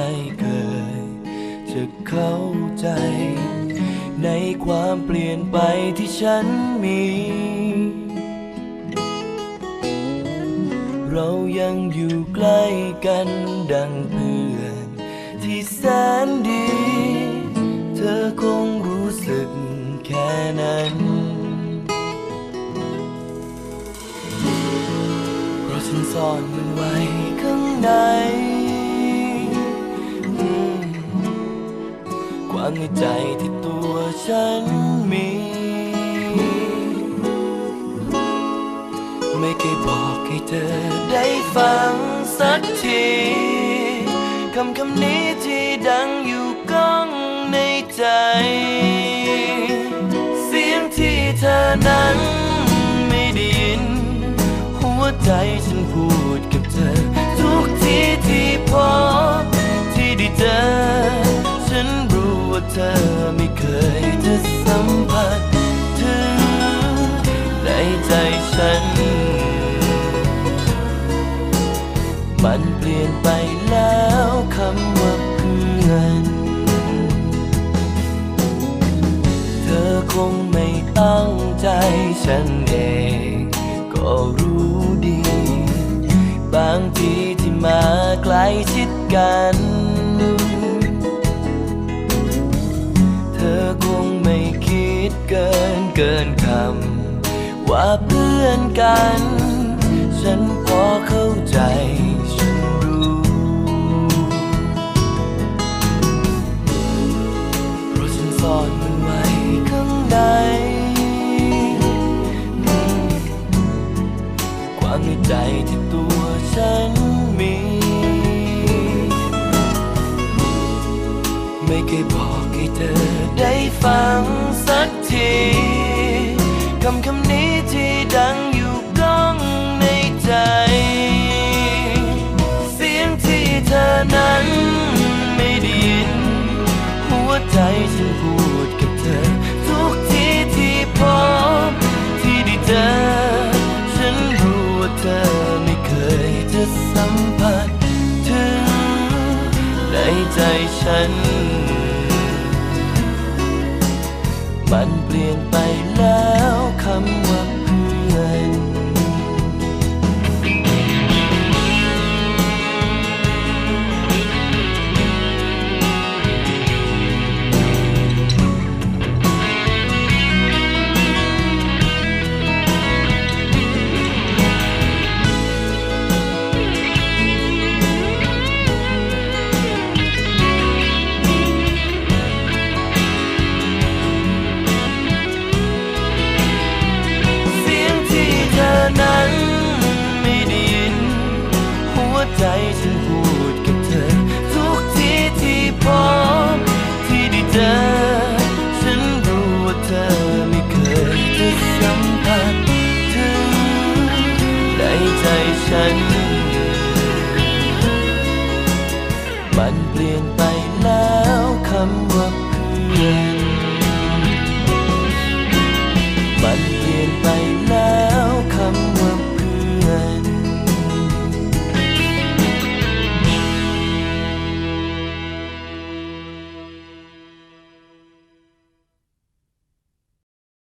ไม่เคย จะเข้าใจ ในความเปลี่ยนไปที่ฉันมี เรายังอยู่ใกล้กันดังเพื่อน ที่แสนดี เธอคงรู้สึกแค่นั้นเพราะฉันซ่อนมันไว้ข้างใน ความในใจที่ตัวฉันมี ไม่เคยบอกให้เธอได้ฟังสักทีคำคำนี้ที่ดังอยู่ก้องในใจ เสียงที่เธอนั้นไม่ได้ยิน หัวใจฉันพูดกับเธอ มันเปลี่ยนไปแล้วคำว่าเพื่อน เธอคงไม่ตั้งใจฉันเอง ก็รู้ดี บางทีที่มาใกล้ชิดกัน เธอคงไม่คิดเกินเกินคำว่าเพื่อนกัน ฉันพอเข้าใจ ไม่เคยบอกให้เธอได้ฟังสักทีคำคำนี้ที่ดัง ใจฉัน มันเปลี่ยนไปแล้วคำว่าเพื่อน เปลี่ยนไปแล้วคำว่าเพื่อน